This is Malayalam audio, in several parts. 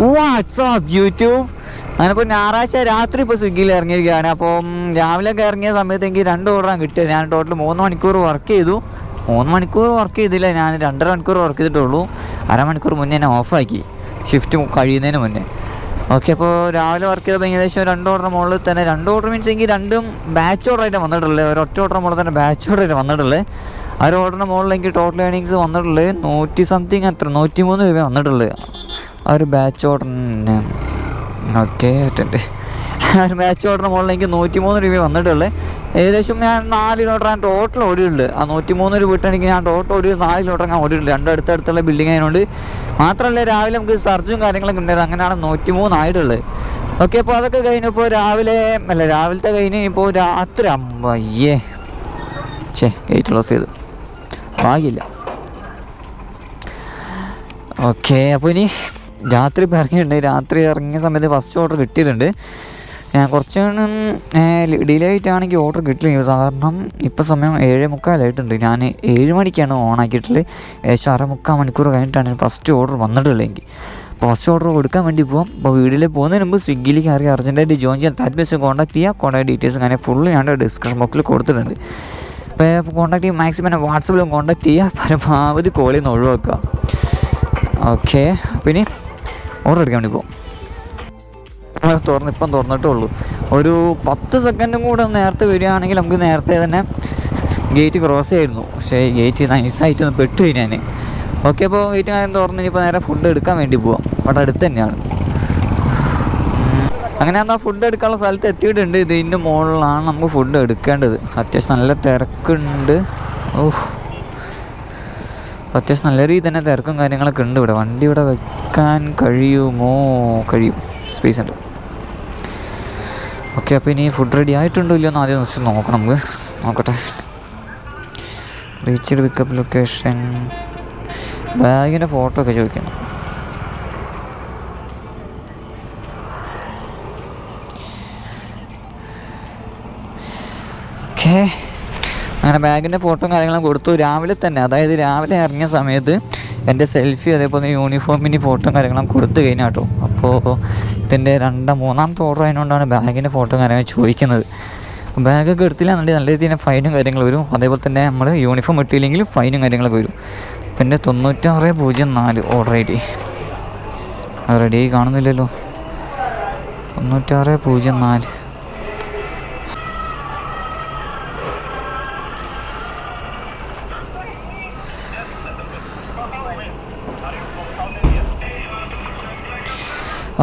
വാട്സാപ്പ് യൂട്യൂബ് അങ്ങനെ ഇപ്പോൾ ഞായറാഴ്ച രാത്രി ഇപ്പോൾ സ്വിഗ്ഗിയിൽ ഇറങ്ങിയിരിക്കുകയാണ്. അപ്പം രാവിലെ ഒക്കെ ഇറങ്ങിയ സമയത്ത് എനിക്ക് രണ്ട് ഓർഡറാണ് കിട്ടിയത്. ഞാൻ ടോട്ടൽ മൂന്ന് മണിക്കൂർ വർക്ക് ചെയ്തു. മൂന്ന് മണിക്കൂർ വർക്ക് ചെയ്തില്ല. ഞാൻ രണ്ടര മണിക്കൂർ വർക്ക് ചെയ്തിട്ടുള്ളൂ. അരമണിക്കൂർ മുന്നേ എന്നെ ഓഫാക്കി ഷിഫ്റ്റ് കഴിയുന്നതിന് മുന്നേ. ഓക്കെ അപ്പോൾ രാവിലെ വർക്ക് ചെയ്തപ്പോൾ ഏകദേശം രണ്ട് ഓർഡർ മുകളിൽ തന്നെ രണ്ട് ഓർഡർ മീൻസ് എനിക്ക് രണ്ടും ബാച്ച് ഓർഡർ ആയിട്ട് വന്നിട്ടുള്ളത്. ഒരു ഒറ്റ ഓർഡർ മുകളിൽ തന്നെ ബാച്ച് ഓർഡർ ആയിട്ട് വന്നിട്ടുള്ളത്. ആ ഒരു ഓർഡറിന് മുകളിൽ എനിക്ക് ടോട്ടൽ ഏണിങ്സ് വന്നിട്ടുള്ളത് നൂറ്റി സംതിങ് എത്ര നൂറ്റി മൂന്ന് രൂപ വന്നിട്ടുള്ളത്. ആ ഒരു ബാച്ച് ഓർഡറിന് ഓക്കെ അറ്റൻഡ് ആ ഒരു ബാച്ച് ഓർഡറിന് മുകളിൽ എനിക്ക് നൂറ്റി മൂന്ന് രൂപ വന്നിട്ടുള്ളത് ഏകദേശം ഞാൻ നാല് കിലോമീറ്റർ ഞാൻ ടോട്ടൽ ഓടിയിട്ടുണ്ട്. ആ നൂറ്റി മൂന്ന് രൂപ ഇട്ടെനിക്ക് ഞാൻ ടോട്ടൽ ഓടി നാല് കിലോമീറ്റർ ഞാൻ ഓടിയിട്ടുണ്ട്. രണ്ടും അടുത്തടുത്തുള്ള ബിൽഡിംഗ് ആയതുകൊണ്ട് മാത്രമല്ല രാവിലെ നമുക്ക് സർജും കാര്യങ്ങളൊക്കെ ഉണ്ടായിരുന്നു. അങ്ങനെയാണ് നൂറ്റി മൂന്നായിട്ടുള്ളത് ഓക്കെ അപ്പോൾ അതൊക്കെ കഴിഞ്ഞപ്പോൾ രാവിലെ അല്ല രാവിലത്തെ കഴിഞ്ഞ് ഇപ്പോൾ രാത്രി അമ്മയ്യേ ചേ ഗേറ്റ് ക്ലോസ് ചെയ്തു. ഭാഗ്യമില്ല. ഓക്കെ അപ്പോൾ ഇനി രാത്രി ഇപ്പോൾ ഇറങ്ങിയിട്ടുണ്ട് രാത്രി ഇറങ്ങിയ സമയത്ത് ഫസ്റ്റ് ഓർഡർ കിട്ടിയിട്ടുണ്ട്. ഞാൻ കുറച്ച് ഡിലേ ആയിട്ടാണെങ്കിൽ ഓർഡർ കിട്ടില്ല സാധാരണ ഇപ്പോൾ സമയം ഏഴ് മുക്കാലായിട്ടുണ്ട് ഞാൻ ഏഴ് മണിക്കാണ് ഓൺ ആക്കിയിട്ടുള്ളത്. ഏകദേശം അര മുക്കാൽ മണിക്കൂർ കഴിഞ്ഞിട്ടാണ് ഫസ്റ്റ് ഓർഡർ വന്നിട്ടുള്ളത് എനിക്ക്. അപ്പോൾ ഫസ്റ്റ് ഓർഡർ കൊടുക്കാൻ വേണ്ടി പോകാം അപ്പോൾ വീട്ടിൽ പോകുന്നതിന് മുമ്പ് സ്വിഗ്ഗിയിലേക്ക് അറിയാം അർജന്റായിട്ട് ജോയിൻ ചെയ്യാൻ താല്പര്യം കോൺടാക്ട് ചെയ്യുക കോൺടാക്ട് ഡീറ്റെയിൽസ് അങ്ങനെ ഫുള്ള് ഞാൻ ഡിസ്ക്രിപ്ഷൻ ബോക്സിൽ കൊടുത്തിട്ടുണ്ട്. അപ്പോൾ കോൺടാക്ട് ചെയ്യുക മാക്സിമം എന്നെ വാട്സപ്പിലും കോൺടാക്ട് ചെയ്യുക പരമാവധി കോളിൽ നിന്ന് ഒഴിവാക്കുക. ഓക്കെ പിന്നെ ഓർഡർ എടുക്കാൻ വേണ്ടി പോകും. തുറന്ന് ഇപ്പം തുറന്നിട്ടേ ഉള്ളൂ. ഒരു പത്ത് സെക്കൻഡും കൂടെ നേരത്തെ വരികയാണെങ്കിൽ നമുക്ക് നേരത്തെ തന്നെ ഗേറ്റ് ക്രോസ് ചെയ്യായിരുന്നു പക്ഷേ ഗേറ്റ് നൈസായിട്ട് ഒന്ന് പെട്ടു ഞാൻ ഓക്കെ അപ്പോൾ ഗേറ്റ് ഞാൻ തുറന്ന് ഇനിയിപ്പോൾ നേരെ ഫുഡ് എടുക്കാൻ വേണ്ടി പോവാം. അവിടെ അടുത്ത് തന്നെയാണ്. അങ്ങനെ എന്നാൽ ഫുഡ് എടുക്കാനുള്ള സ്ഥലത്ത് എത്തിയിട്ടുണ്ട്. ഇതിന്റെ മുകളിലാണ് നമുക്ക് ഫുഡ് എടുക്കേണ്ടത്. അത്യാവശ്യം നല്ല തിരക്കുണ്ട്. ഓഹ് അത്യാവശ്യം നല്ല രീതിയിൽ തന്നെ തിരക്കും കാര്യങ്ങളൊക്കെ ഉണ്ട് ഇവിടെ. വണ്ടി ഇവിടെ വെക്കാൻ കഴിയുമോ? കഴിയും. സ്പേസ് ഉണ്ട്. ഓക്കെ അപ്പോൾ ഇനി ഫുഡ് റെഡി ആയിട്ടുണ്ടോ ഇല്ലയോ എന്ന് ആദ്യം വെച്ച് നോക്കണം നമുക്ക്. നോക്കട്ടെ. റീച്ച്ഡ് പിക്കപ്പ് ലൊക്കേഷൻ ബാഗിന്റെ ഫോട്ടോ ഒക്കെ ചോദിക്കണം. ഓക്കേ അങ്ങനെ ബാഗിന്റെ ഫോട്ടോയും കാര്യങ്ങളും കൊടുത്തു. രാവിലെ തന്നെ അതായത് രാവിലെ ഇറങ്ങിയ സമയത്ത് എന്റെ സെൽഫി അതേപോലെ യൂണിഫോമിന്റെ ഫോട്ടോയും കാര്യങ്ങളും കൊടുത്തു കഴിഞ്ഞാൽ കേട്ടോ അപ്പോൾ ഇതിന്റെ രണ്ടാം മൂന്നാമത്തെ ഓർഡർ ആയതുകൊണ്ടാണ് ബാഗിന്റെ ഫോട്ടോ കാര്യങ്ങൾ ചോദിക്കുന്നത്. ബാഗൊക്കെ എടുത്തില്ലാന്നുണ്ടെങ്കിൽ നല്ല രീതിയിൽ ഫൈനും കാര്യങ്ങളും വരും. അതേപോലെ തന്നെ നമ്മൾ യൂണിഫോം ഇട്ടില്ലെങ്കിലും ഫൈനും കാര്യങ്ങളൊക്കെ വരും. പിന്നെ തൊണ്ണൂറ്റാറ് പൂജ്യം നാല് ഓർഡർ ഐ ഡി റെഡി കാണുന്നില്ലല്ലോ. തൊണ്ണൂറ്റാറ് പൂജ്യം നാല്.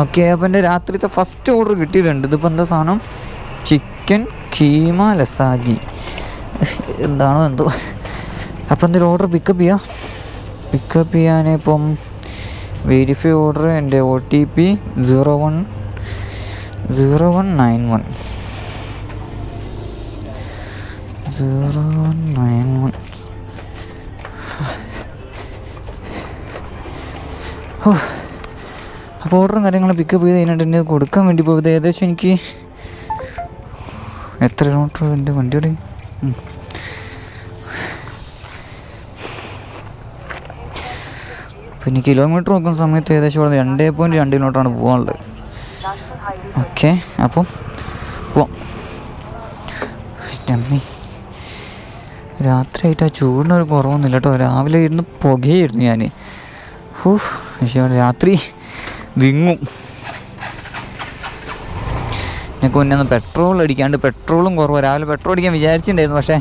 ഓക്കെ അപ്പോൾ എന്റെ രാത്രിത്തെ ഫസ്റ്റ് ഓർഡർ കിട്ടിയിട്ടുണ്ട്. ഇതിപ്പോൾ എന്താ സാധനം? ചിക്കൻ കീമ ലസാഗി എന്താണോ എന്തോ. അപ്പോൾ എന്തെങ്കിലും ഓർഡർ പിക്കപ്പ് ചെയ്യാം? പിക്കപ്പ് ചെയ്യാനിപ്പം വെരിഫൈ ഓർഡർ എന്റെ O T P zero one zero one nine one zero one nine one ഓ അപ്പോൾ ഓർഡറും കാര്യങ്ങളും പിക്കപ്പ് ചെയ്ത് കഴിഞ്ഞിട്ട് കൊടുക്കാൻ വേണ്ടി പോയത്. ഏകദേശം എനിക്ക് എത്ര കിലോമീറ്റർ എന്റെ വണ്ടിയുടെ. പിന്നെ കിലോമീറ്റർ നോക്കുന്ന സമയത്ത് ഏകദേശം രണ്ടേ പോയിന്റ് രണ്ട് കിലോമീറ്ററാണ് പോകാനുള്ളത് ഓക്കെ അപ്പം പോവാം. രമ്മി രാത്രിയായിട്ട് ആ ചൂടിനൊരു കുറവൊന്നുമില്ല കേട്ടോ. രാവിലെ ഇരുന്ന് പുകയായിരുന്നു ഞാൻ ഹൂ പക്ഷേ രാത്രി വിങ്ങും. എനിക്ക് മുന്നേ ഒന്ന് പെട്രോൾ അടിക്കാണ്ട് പെട്രോളും കുറവ്. രാവിലെ പെട്രോൾ അടിക്കാൻ വിചാരിച്ചിട്ടുണ്ടായിരുന്നു പക്ഷേ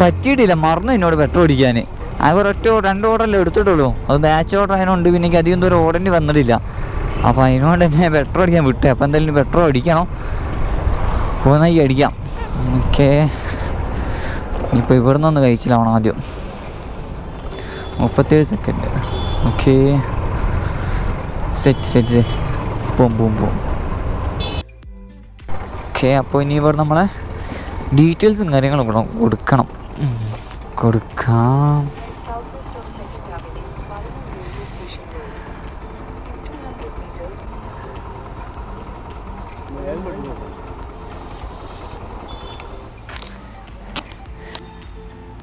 പറ്റിയിട്ടില്ല. മറന്നു എന്നോട് പെട്രോൾ അടിക്കാൻ. അത് ഒരൊറ്റ രണ്ട് ഓർഡറല്ലേ എടുത്തിട്ടുള്ളൂ. അത് ബാച്ച് ഓർഡർ അതിനുണ്ട് പിന്നെ എനിക്ക് അധികം ദൂരം ഓടേണ്ടി വന്നിട്ടില്ല. അപ്പോൾ അതിനോട് തന്നെ പെട്രോൾ അടിക്കാൻ വിട്ടു. അപ്പോൾ എന്തായാലും പെട്രോൾ അടിക്കണം. പോകുന്ന അടിക്കാം. ഓക്കെ. ഇനിയിപ്പോൾ ഇവിടെ നിന്ന് കഴിച്ചിലാവണം ആദ്യം. മുപ്പത്തേഴ് second okay. Set set set. പോം പോം പോം ഓക്കെ അപ്പോൾ ഇനി ഇവിടെ നമ്മളെ ഡീറ്റെയിൽസും കാര്യങ്ങളും ഇവിടെ കൊടുക്കണം. കൊടുക്കാം.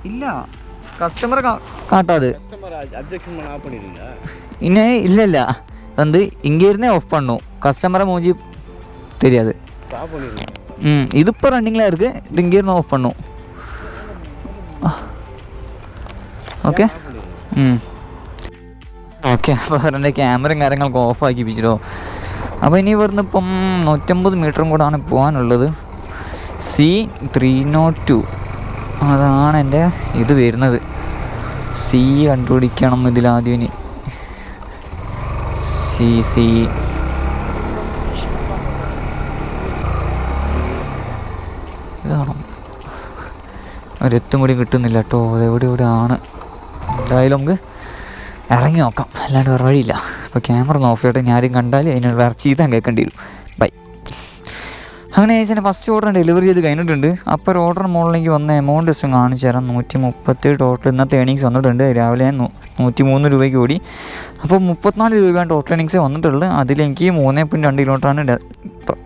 ഇല്ല. കസ്റ്റമർ കാട്ടാതെ. ഇന്നെ ഇല്ല ഇല്ല. ஆஃப் பண்ணிடுங்க ഇന്നെ ഇല്ലല്ല வந்து இங்கேருந்தே ஆஃப் பண்ணும் கஸ்டமரை மூஞ்சி தெரியாது ம் இது இப்போ ரன்னிங்கில் இருக்குது இது இங்கேருந்து ஆஃப் பண்ணும் ഓക്കെ ഓക്കെ അപ്പോൾ എൻ്റെ ക്യാമറയും കാര്യങ്ങളൊക്കെ ഓഫ് ആക്കിപ്പിച്ചിട്ടോ അപ്പോൾ ഇനി ഇവിടുന്ന് ഇപ്പം നൂറ്റമ്പത് മീറ്ററും കൂടാണ് പോകാനുള്ളത് സി ത്രീ നോട്ട് ടു അതാണ് എൻ്റെ ഇത് വരുന്നത് സി കണ്ടുപിടിക്കണം ഇതിലാദ്യം ഇനി C C. ഇതാണോ? ഒരെത്തും കൂടി കിട്ടുന്നില്ല കേട്ടോ. അതെവിടെ ഇവിടെ ആണ്. എന്തായാലും നമുക്ക് ഇറങ്ങി നോക്കാം. അല്ലാണ്ട് വേറെ വഴിയില്ല. അപ്പോൾ ക്യാമറ ഒന്ന് ഓഫ് ചെയ്യട്ടെ. ഞാനും കണ്ടാൽ അതിന് വേറെ ചീത്താൻ കേൾക്കേണ്ടി വരും. അങ്ങനെ ചേച്ചി ഫസ്റ്റ് ഓർഡർ ഡെലിവറി ചെയ്ത് കഴിഞ്ഞിട്ടുണ്ട്. അപ്പോൾ ഒരു ഓർഡർ മുകളിലേക്ക് വന്ന എമൗണ്ട് ജസ്റ്റ് കാണിച്ചു തരാം. നൂറ്റി മുപ്പത്തി ടോട്ടൽ ഇന്നത്തെ ഏണിങ്സ് വന്നിട്ടുണ്ട്. രാവിലെ നൂറ്റി മൂന്ന് രൂപയ്ക്ക് കൂടി അപ്പോൾ മുപ്പത്തിനാല് രൂപയാണ് ടോട്ടൽ ഏണിങ്സ് വന്നിട്ടുള്ളത്. അതിലെനിക്ക് മൂന്ന് പോയിന്റ് രണ്ട് കിലോമീറ്ററാണ്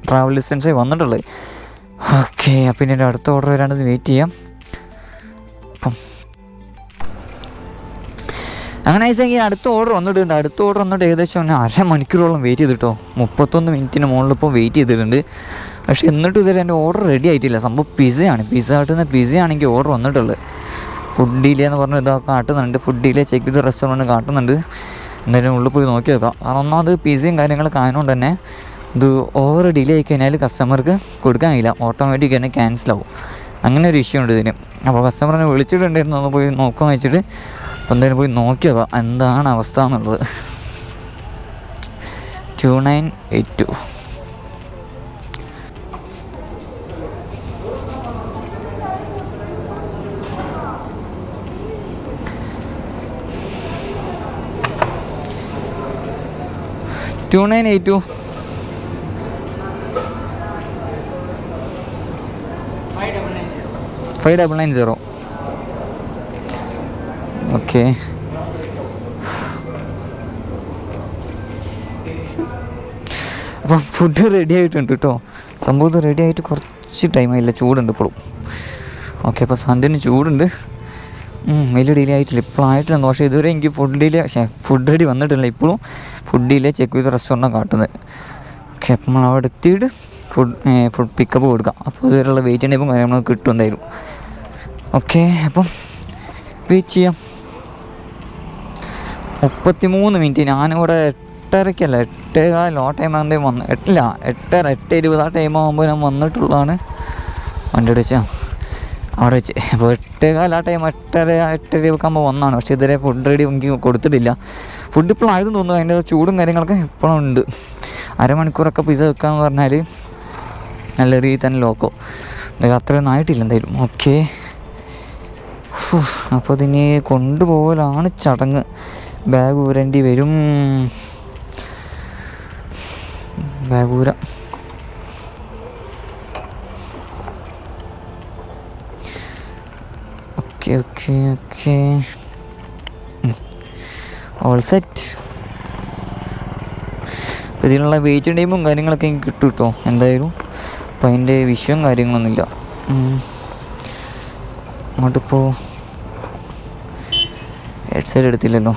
ട്രാവൽ ഡിസ്റ്റൻസ് വന്നിട്ടുള്ളത്. ഓക്കെ അപ്പോൾ ഇനി അടുത്ത ഓർഡർ വരാണ്ട് വെയിറ്റ് ചെയ്യാം. അപ്പം. അങ്ങനെ ആയിച്ചെങ്കിൽ അടുത്ത ഓർഡർ വന്നിട്ടുണ്ട്. അടുത്ത ഓർഡർ വന്നിട്ട് ഏകദേശം അരമണിക്കൂറോളം വെയിറ്റ് ചെയ്തിട്ടോ. മുപ്പത്തൊന്ന് മിനിറ്റിന് മുകളിൽ ഇപ്പോൾ വെയിറ്റ് ചെയ്തിട്ടുണ്ട്. പക്ഷേ എന്നിട്ടും ഇതുവരെ എന്റെ ഓർഡർ റെഡി ആയിട്ടില്ല. സംഭവം പിസയാണ് പിസ ആട്ടുന്ന പിസ ആണെങ്കിൽ ഓർഡർ വന്നിട്ടുള്ളത് ഫുഡ് ഡിലേ എന്ന് പറഞ്ഞ് ഇതാ കാട്ടുന്നുണ്ട്. ഫുഡ് ഡിലേ ചെക്ക് ചെയ്ത് റെസ്റ്റോറന്റ് കാട്ടുന്നുണ്ട്. എന്തായാലും ഉള്ളിൽ പോയി നോക്കി നോക്കാം. കാരണം ഒന്നാമത് പിസയും കാര്യങ്ങളൊക്കെ ആയതുകൊണ്ട് തന്നെ ഇത് ഓവർ ഡിലേ ആയി കഴിഞ്ഞാൽ കസ്റ്റമർക്ക് കൊടുക്കാൻ കഴിയില്ല. ഓട്ടോമാറ്റിക് തന്നെ ക്യാൻസലാവും അങ്ങനെ ഒരു ഇഷ്യൂ ഉണ്ട് ഇതിന്. അപ്പോൾ കസ്റ്റമറിനെ വിളിച്ചിട്ടുണ്ടായിരുന്നു. ഒന്ന് പോയി നോക്കാൻ വെച്ചിട്ട്. അപ്പോൾ എന്തായാലും പോയി നോക്കി നോക്കാം. എന്താണ് അവസ്ഥ എന്നുള്ളത്. Two nine eight two two nine eight two five double nine zero okay അപ്പം ഫുഡ് റെഡി ആയിട്ടുണ്ട് കേട്ടോ സംഭവം റെഡി ആയിട്ട് കുറച്ച് ടൈമായില്ല ചൂടുണ്ട് ഇപ്പോഴും ഓക്കെ അപ്പോൾ സന്ധ്യന് ചൂടുണ്ട്. വലിയ ഡിലേ ആയിട്ടില്ല. ഇപ്പോഴായിട്ടില്ല പക്ഷേ ഇതുവരെ എനിക്ക് ഫുഡ് ഡിലേ ഫുഡ് റെഡി വന്നിട്ടില്ല. ഇപ്പോഴും ഫുഡ് ഡിലേ ചെക്ക് ചെയ്ത് റെസ്റ്റോറന്റാണ് കാട്ടുന്നത് ഓക്കെ അപ്പം നമ്മൾ അവിടെ എത്തിയിട്ട് ഫുഡ് ഫുഡ് പിക്കപ്പ് കൊടുക്കാം. അപ്പോൾ ഇതുവരെയുള്ള വെയിറ്റ് ചെയ്യുമ്പോൾ നമ്മൾ കിട്ടും എന്തായാലും. ഓക്കെ അപ്പം വെയിറ്റ് ചെയ്യാം. മുപ്പത്തി മൂന്ന് മിനിറ്റ് ഞാനിവിടെ എട്ടരയ്ക്കല്ല എട്ടേകാൽ ആ ടൈം ആകുമ്പോൾ വന്ന് എട്ടില്ല എട്ടര എട്ട് ഇരുപത് ആ ടൈം ആകുമ്പോൾ ഞാൻ വന്നിട്ടുള്ളതാണ്. വണ്ടി വെച്ചാൽ അവിടെ വെച്ച് എട്ടേകാൽ ആ ടൈം എട്ടര ഒക്കെ വന്നതാണ്. പക്ഷേ ഇതുവരെ ഫുഡ് റെഡി എനിക്ക് കൊടുത്തിട്ടില്ല. ഫുഡ് ഇപ്പോൾ ആയതെന്ന് തോന്നുന്നു. അതിന്റെ ചൂടും കാര്യങ്ങളൊക്കെ ഇപ്പോഴും ഉണ്ട്. അരമണിക്കൂറൊക്കെ പിസ വെക്കാന്ന് പറഞ്ഞാൽ നല്ല രീതിയിൽ തന്നെ ലോക്കോ അത്രയൊന്നും ആയിട്ടില്ല എന്തായാലും. ഓക്കെ അപ്പോൾ ഇതിനെ കൊണ്ടുപോകലാണ് ചടങ്ങ്. ബാഗ് ഊരേണ്ടി വരും. ബാഗ് ഊര. ഓക്കെ ഓക്കെ ഓൾ സെറ്റ് ഇതിനുള്ള വെയിറ്റ് ടൈമും കാര്യങ്ങളൊക്കെ എനിക്ക് കിട്ടും കേട്ടോ എന്തായാലും. അപ്പം അതിന്റെ വിഷയവും കാര്യങ്ങളൊന്നുമില്ല. അങ്ങോട്ട് അങ്ങോട്ടിപ്പോൾ ഹെഡ്സെറ്റ് എടുത്തില്ലല്ലോ.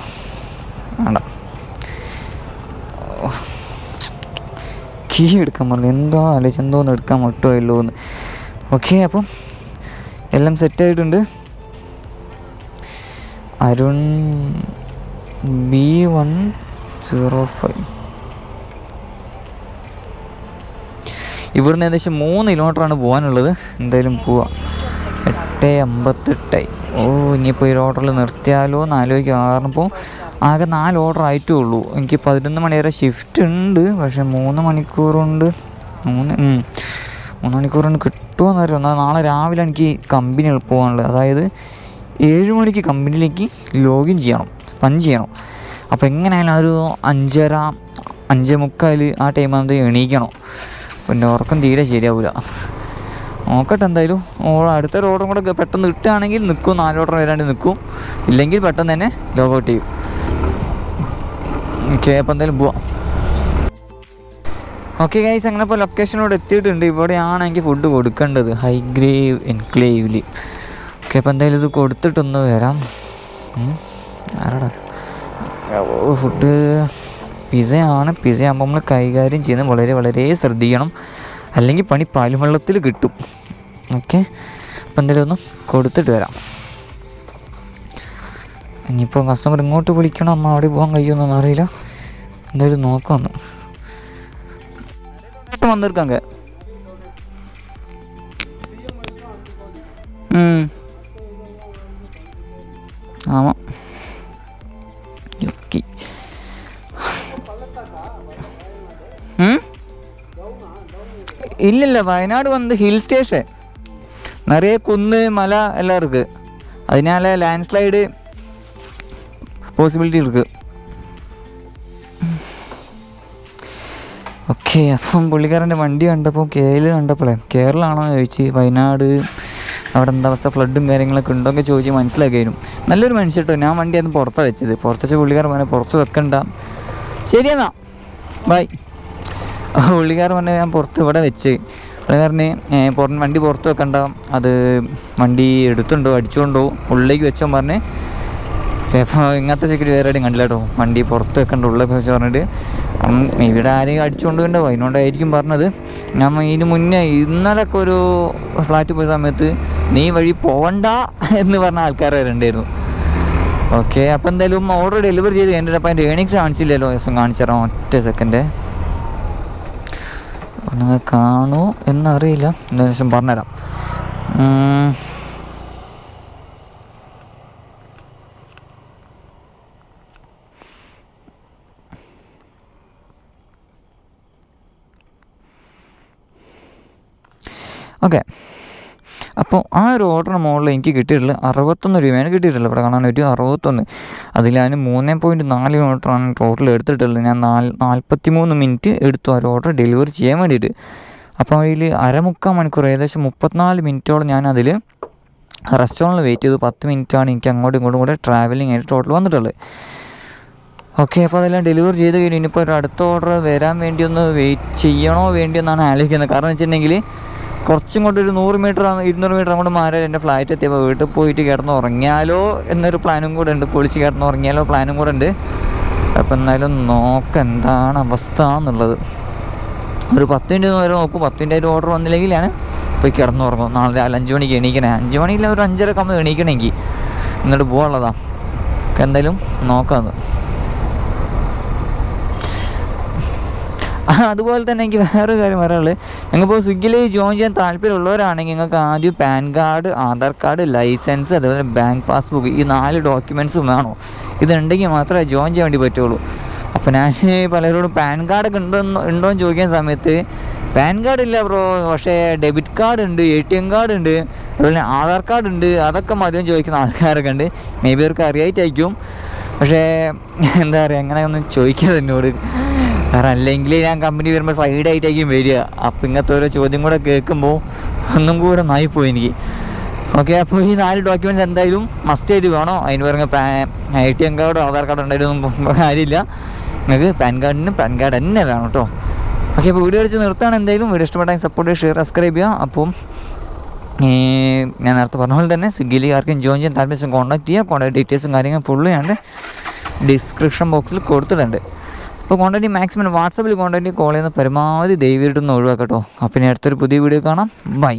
വേണ്ട. കീ എടുക്കാൻ പറഞ്ഞു എന്തോ ആലോചിച്ച് എന്തോ ഒന്ന് എടുക്കാൻ മുട്ടുമല്ലോ എന്ന്. ഓക്കെ അപ്പം എല്ലാം സെറ്റായിട്ടുണ്ട് Arun B one zero five. ഇവിടുന്ന് ഏകദേശം മൂന്ന് കിലോമീറ്ററാണ് പോകാനുള്ളത്. എന്തായാലും പോവാം. എട്ട് അമ്പത്തെട്ടായി ഓ ഇനിയിപ്പോൾ ഈ ഓർഡറിൽ നിർത്തിയാലോ എന്ന് ആലോചിക്കുക കാരണം ഇപ്പോൾ ആകെ നാല് ഓർഡർ ആയിട്ടേ ഉള്ളൂ. എനിക്ക് പതിനൊന്ന് മണി വരെ ഷിഫ്റ്റ് ഉണ്ട്. പക്ഷേ മൂന്ന് മണിക്കൂറുണ്ട്. മൂന്ന്. മൂന്ന് മണിക്കൂർ കൊണ്ട് കിട്ടുമോ എന്നറിയാം എന്നാൽ നാളെ രാവിലെ എനിക്ക് കമ്പനി പോകാനുള്ളത്. അതായത് ഏഴ് മണിക്ക് കമ്പനിയിലേക്ക് ലോഗിൻ ചെയ്യണം പഞ്ച് ചെയ്യണം. അപ്പോൾ എങ്ങനെയായാലും ഒരു അഞ്ചര അഞ്ചേ മുക്കാൽ ആ ടൈം ആകുമ്പോൾ എണീക്കണം. പിന്നെ ഉറക്കം തീരെ ശരിയാവില്ല നോക്കട്ടെ എന്തായാലും. ഓ- അടുത്ത ഓർഡറും കൂടെ പെട്ടെന്ന് കിട്ടുകയാണെങ്കിൽ നിൽക്കും. നാല് ഓർഡർ വരാണ്ട് നിൽക്കും. ഇല്ലെങ്കിൽ പെട്ടെന്ന് തന്നെ ലോഗ് ഔട്ട് ചെയ്യും. ഓക്കെ അപ്പോൾ എന്തായാലും പോവാം. ഓക്കെ ഗൈസ് അങ്ങനെ ഇപ്പോൾ ലൊക്കേഷനോട് എത്തിയിട്ടുണ്ട് ഇവിടെയാണ് എനിക്ക് ഫുഡ് കൊടുക്കേണ്ടത്. ഹൈഗ്രേവ് എൻക്ലേവിൽ ഓക്കെ അപ്പോൾ എന്തായാലും ഇത് കൊടുത്തിട്ടൊന്ന് തരാം. ആരടാ? ഫുഡ് പിസയാണ്. പിസ ആകുമ്പോൾ നമ്മൾ കൈകാര്യം ചെയ്യുന്നത് വളരെ വളരെ ശ്രദ്ധിക്കണം. അല്ലെങ്കിൽ പണി പാലുവെള്ളത്തിൽ കിട്ടും. ഓക്കെ അപ്പം എന്തായാലും ഒന്ന് കൊടുത്തിട്ട് വരാം. ഇനിയിപ്പോൾ കസ്റ്റമർ ഇങ്ങോട്ട് വിളിക്കണം? അമ്മ അവിടെ പോകാൻ കഴിയുമെന്നൊന്നും അറിയില്ല. എന്തായാലും നോക്കാം ഒന്ന്. വന്നിരിക്കാങ്ക ஆமாம் யுக்கி ம் വയനാട് இல்லை ഹിൽ സ്റ്റേഷൻ ஹில் കുന്ന് മല குന്ന് மலை எல்லாம் ലാൻഡ് സ്ലൈഡ് പോസിബിലിറ്റി ഇരിക്ക് ഓക്കെ അപ്പം പുള്ളിക്കാരന്റെ വണ്ടി കണ്ടപ്പോൾ കേരള കണ്ടപ്പോഴേ കേരളമാണോ ചോദിച്ചു വയനാട് അവിടെ എന്താ അവസ്ഥ? ഫ്ലഡും കാര്യങ്ങളൊക്കെ ഉണ്ടോ എന്ന് ചോദിച്ച് മനസ്സിലാക്കിയായിരുന്നു. നല്ലൊരു മനുഷ്യ കേട്ടോ ഞാൻ വണ്ടി അന്ന് പുറത്താണ് വെച്ചത്. പുറത്ത് വെച്ച പുള്ളിക്കാരൻ പറഞ്ഞാൽ പുറത്ത് വെക്കണ്ട. ശരിയെന്നാ ബൈ പുള്ളിക്കാരൻ പറഞ്ഞാൽ ഞാൻ പുറത്ത് ഇവിടെ വെച്ച്. പുള്ളിക്കാരന് പുറം വണ്ടി പുറത്ത് വെക്കണ്ട. അത് വണ്ടി എടുത്തുണ്ടോ? അടിച്ചുകൊണ്ടോ? ഉള്ളിലേക്ക് വെച്ചോ. പറഞ്ഞ് ചിലപ്പോൾ ഇങ്ങനത്തെ സെക്യൂരിറ്റി വേറെ ആരും കണ്ടില്ല കേട്ടോ വണ്ടി പുറത്ത് വെക്കണ്ട. ഉള്ളൊക്കെ വെച്ച് പറഞ്ഞിട്ട് ഇവിടെ ആരെയും അടിച്ചുകൊണ്ട് വേണ്ടോ അതിനോണ്ടായിരിക്കും പറഞ്ഞത്. ഞാൻ ഇതിന് മുന്നേ ഇന്നലൊക്കെ ഒരു ഫ്ലാറ്റ് പോയ സമയത്ത് നീ വഴി പോവണ്ട എന്ന് പറഞ്ഞ ആൾക്കാർ വരണ്ടായിരുന്നു ഓക്കെ അപ്പോൾ എന്തായാലും ഓർഡർ ഡെലിവറി ചെയ്ത് എന്റെ അപ്പം അതിന്റെ ഏണിങ്സ് കാണിച്ചില്ലല്ലോ ദിവസം കാണിച്ചു തരാം ഒറ്റ സെക്കൻഡ് നിങ്ങൾ കാണൂ എന്നറിയില്ല. എന്താ ദിവസം പറഞ്ഞുതരാം. ഓക്കെ അപ്പോൾ ആ ഒരു ഓർഡറിന് മുകളിൽ എനിക്ക് കിട്ടിയിട്ടുള്ളത് അറുപത്തൊന്ന് രൂപയാണ് കിട്ടിയിട്ടുള്ളത്. ഇവിടെ കാണാൻ പറ്റും അറുപത്തൊന്ന്. അതിൽ ഞാൻ മൂന്ന് പോയിന്റ് നാല് കിലോമീറ്ററാണ് ടോട്ടൽ എടുത്തിട്ടുള്ളത്. ഞാൻ നാല് നാൽപ്പത്തി മൂന്ന് മിനിറ്റ് എടുത്തു ആ ഒരു ഓർഡർ ഡെലിവറി ചെയ്യാൻ വേണ്ടിയിട്ട്. അപ്പോൾ അതിൽ അരമുക്കാൽ മണിക്കൂർ ഏകദേശം മുപ്പത്തിനാല് മിനിറ്റോളം ഞാൻ അതിൽ റെസ്റ്റോറന്റിൽ വെയിറ്റ് ചെയ്തു. പത്ത് മിനിറ്റാണ് എനിക്ക് അങ്ങോട്ടും ഇങ്ങോട്ടും കൂടെ ട്രാവലിംഗ് ആയിട്ട് ടോട്ടൽ വന്നിട്ടുള്ളത്. ഓക്കെ അപ്പോൾ അതെല്ലാം ഡെലിവർ ചെയ്ത് കഴിഞ്ഞ് ഇനിയിപ്പോൾ ഒരു അടുത്ത ഓർഡർ വരാൻ വേണ്ടി ഒന്ന് വെയിറ്റ് ചെയ്യണോ വേണ്ടിയോ എന്നാണ് ആലോചിക്കുന്നത്. കാരണം വെച്ചിട്ടുണ്ടെങ്കിൽ കുറച്ചും കൊണ്ട് ഒരു നൂറ് മീറ്റർ ഇരുന്നൂറ് മീറ്റർ അങ്ങോട്ട് മാറി എന്റെ ഫ്ലാറ്റ് എത്തിയപ്പോൾ വീട്ടിൽ പോയിട്ട് കിടന്ന് ഉറങ്ങിയാലോ എന്നൊരു പ്ലാനും കൂടെ ഉണ്ട്. പൊളിച്ച് കിടന്ന് ഉറങ്ങിയാലോ പ്ലാനും കൂടെ ഉണ്ട്. അപ്പം എന്നാലും നോക്ക എന്താണ് അവസ്ഥ എന്നുള്ളത്. ഒരു പത്ത് മിനിറ്റ് വരെ നോക്കും. പത്ത് മിനിറ്റ് ഓർഡർ വന്നില്ലെങ്കിലാണ് പോയി കിടന്നുറങ്ങും നാളെ രാവിലെ അഞ്ച് മണിക്ക് എണീക്കണേ. അഞ്ച് മണിയില്ല ഒരു അഞ്ചര എണീക്കണമെങ്കിൽ. എന്നിട്ട് പോകാനുള്ളതാണ് എന്തായാലും ആ, അതുപോലെ തന്നെ എനിക്ക് വേറൊരു കാര്യം പറയാനുള്ളത്. നിങ്ങളിപ്പോൾ സ്വിഗ്ഗിയിൽ ജോയിൻ ചെയ്യാൻ താല്പര്യമുള്ളവരാണെങ്കിൽ നിങ്ങൾക്ക് ആദ്യം PAN card Aadhaar card licence അതുപോലെ ബാങ്ക് പാസ്ബുക്ക് ഈ നാല് ഡോക്യുമെന്റ്സും വേണോ. ഇതുണ്ടെങ്കിൽ മാത്രമേ ജോയിൻ ചെയ്യാൻ വേണ്ടി പറ്റുള്ളൂ. അപ്പോൾ ഞാൻ പലരോടും പാൻ കാർഡൊക്കെ ഉണ്ടോ ഉണ്ടോ എന്ന് ചോദിക്കുന്ന സമയത്ത് പാൻ കാർഡ് ഇല്ല ബ്രോ. പക്ഷേ ഡെബിറ്റ് കാർഡ് ഉണ്ട് എ ടി എം കാർഡ് ഉണ്ട് അതുപോലെ ആധാർ കാർഡ് ഉണ്ട്. അതൊക്കെ മതിയെന്ന് ചോദിക്കുന്ന ആൾക്കാരൊക്കെ ഉണ്ട്. മേ ബി അവർക്ക് അറിയായിട്ടായിരിക്കും. പക്ഷേ എന്താ പറയുക അങ്ങനെ ഒന്നും ചോദിക്കാതെ എന്നോട് കാരണം അല്ലെങ്കിൽ ഞാൻ കമ്പനി വരുമ്പോൾ സൈഡായിട്ടായിരിക്കും വരിക. അപ്പം ഇങ്ങനത്തെ ഓരോ ചോദ്യം കൂടെ കേൾക്കുമ്പോൾ ഒന്നും കൂടെ നായിപ്പോയി എനിക്ക്. ഓക്കെ അപ്പോൾ ഈ നാല് ഡോക്യുമെന്റ്സ് എന്തായാലും മസ്റ്റ് ആയിട്ട് വേണോ? അതിന് പറഞ്ഞ എ ടി എം കാർഡോ ആധാർ കാർഡോ ഉണ്ടായിരുന്നു കാര്യമില്ല. നിങ്ങൾക്ക് പാൻ കാർഡിന് പാൻ കാർഡ് തന്നെ വേണം കേട്ടോ ഓക്കെ അപ്പോൾ വീഡിയോ അടിച്ച് നിർത്താണ് എന്തായാലും. വീഡിയോ ഇഷ്ടപ്പെട്ടാൽ സപ്പോർട്ട് ഷെയർ സബ്സ്ക്രൈബ് ചെയ്യുക. അപ്പം ഞാൻ നേരത്തെ പറഞ്ഞ പോലെ തന്നെ സ്വിഗ്ഗിയിൽ ആർക്കും ജോയിൻ ചെയ്യാൻ താല്പര്യം കോൺടാക്ട് ചെയ്യുക കോൺടാക്ട് ഡീറ്റെയിൽസും കാര്യങ്ങളും ഫുള്ള് ഞാൻ ഡിസ്ക്രിപ്ഷൻ ബോക്സിൽ കൊടുത്തിട്ടുണ്ട് അപ്പോൾ കോണ്ടാക്ട് മാക്സിമം വാട്സപ്പിൽ കോണ്ടാക്ട് കോൾ ചെയ്യുന്ന പരമാവധി ദൈവീട്ടൊന്ന് ഒഴിവാക്കട്ടോ അപ്പം ഇനി അടുത്തൊരു പുതിയ വീഡിയോ കാണാം. ബൈ